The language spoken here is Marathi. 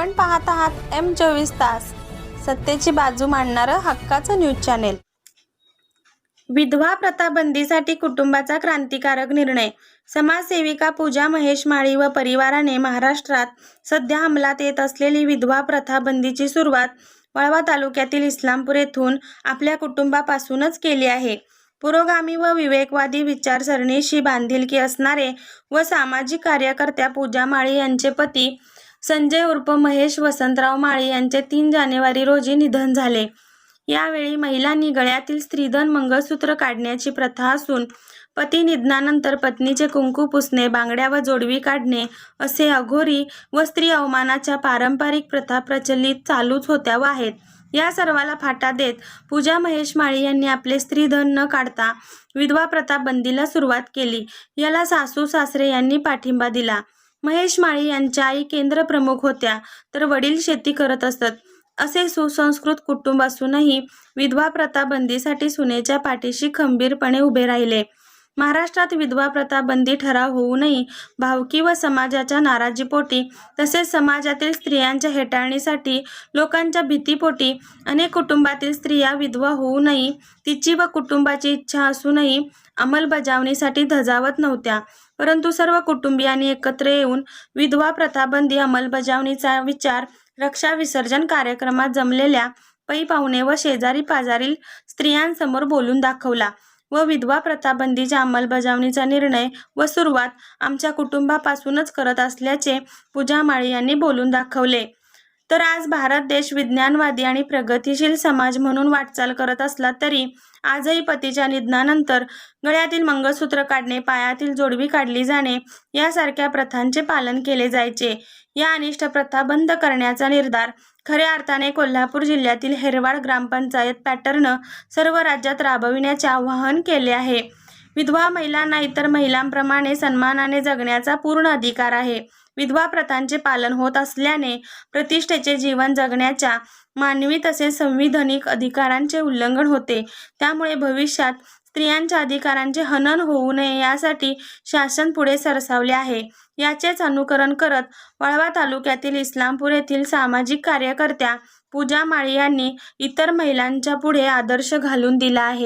आपण पाहत आहात एम चोवीस तास. सत्तेची बाजू मांडणारं हक्काचं न्यूज चॅनेल. विधवा प्रथाबंदीसाठी कुटुंबाचा क्रांतिकारक निर्णय. समाजसेविका पूजा महेश माळी व परिवाराने महाराष्ट्रात सध्या अंमलात येत असलेली विधवा प्रथा बंदीची सुरुवात वळवा तालुक्यातील इस्लामपूर येथून आपल्या कुटुंबापासूनच केली आहे. पुरोगामी व विवेकवादी विचारसरणीशी बांधिलकी असणारे व सामाजिक कार्यकर्त्या पूजा माळी यांचे पती संजय उर्फ महेश वसंतराव माळी यांचे तीन जानेवारी रोजी निधन झाले. यावेळी महिलांनी गळ्यातील स्त्रीधन मंगळसूत्र काढण्याची प्रथा असून पती निधनानंतर पत्नीचे कुंकू पुसणे बांगड्या व जोडवी काढणे असे अघोरी व स्त्री अवमानाच्या पारंपरिक प्रथा प्रचलित चालूच होत्या व आहेत. या सर्वाला फाटा देत पूजा महेश माळी यांनी आपले स्त्रीधन न काढता विधवा प्रथा बंदीला सुरुवात केली. याला सासू सासरे यांनी पाठिंबा दिला. महेश माळी यांच्या आई केंद्र प्रमुख होत्या तर वडील शेती करत असत. असे सुसंस्कृत कुटुंब असूनही विधवा प्रथा बंदीसाठी सुनेच्या पाठीशी खंबीरपणे उभे राहिले. महाराष्ट्रात विधवा प्रथा बंदी ठराव होऊनही भावकी व समाजाच्या नाराजीपोटी तसेच समाजातील स्त्रियांच्या हेटाळणीसाठी लोकांच्या भीतीपोटी अनेक कुटुंबातील स्त्रिया विधवा होऊ नये. तिची व कुटुंबाची इच्छा असूनही अंमलबजावणीसाठी धजावत नव्हत्या. परंतु सर्व कुटुंबियांनी एकत्र येऊन विधवा प्रथाबंदी अंमलबजावणीचा विचार रक्षा विसर्जन कार्यक्रमात जमलेल्या पै पाहुणे व शेजारी पाजारील स्त्रियांसमोर बोलून दाखवला. व विधवा प्रथा बंदीच्या अंमलबजावणीचा निर्णय व सुरुवात आमच्या कुटुंबापासूनच करत असल्याचे पूजा माळी यांनी बोलून दाखवले. तर आज भारत देश विज्ञानवादी आणि प्रगतिशील समाज म्हणून वाटचाल करत असला तरी आजही पतीच्या निधनानंतर गळ्यातील मंगळसूत्र काढणे पायातील जोडवी काढली जाणे यासारख्या प्रथांचे पालन केले जायचे. या अनिष्ट प्रथा बंद करण्याचा निर्धार खऱ्या अर्थाने कोल्हापूर जिल्ह्यातील हेरवाड ग्रामपंचायत पॅटर्न सर्व राज्यात राबविण्याचे आवाहन केले आहे. विधवा महिलांना इतर महिलांप्रमाणे सन्मानाने जगण्याचा पूर्ण अधिकार आहे. विधवा प्रथांचे पालन होत असल्याने प्रतिष्ठेचे जीवन जगण्याच्या मानवी तसेच संविधानिक अधिकारांचे उल्लंघन होते. त्यामुळे भविष्यात स्त्रियांच्या अधिकारांचे हनन होऊ नये यासाठी शासन पुढे सरसावले आहे. याचेच अनुकरण करत वळवा तालुक्यातील इस्लामपूर येथील सामाजिक कार्यकर्त्या पूजा माळी यांनी इतर महिलांच्या पुढे आदर्श घालून दिला आहे.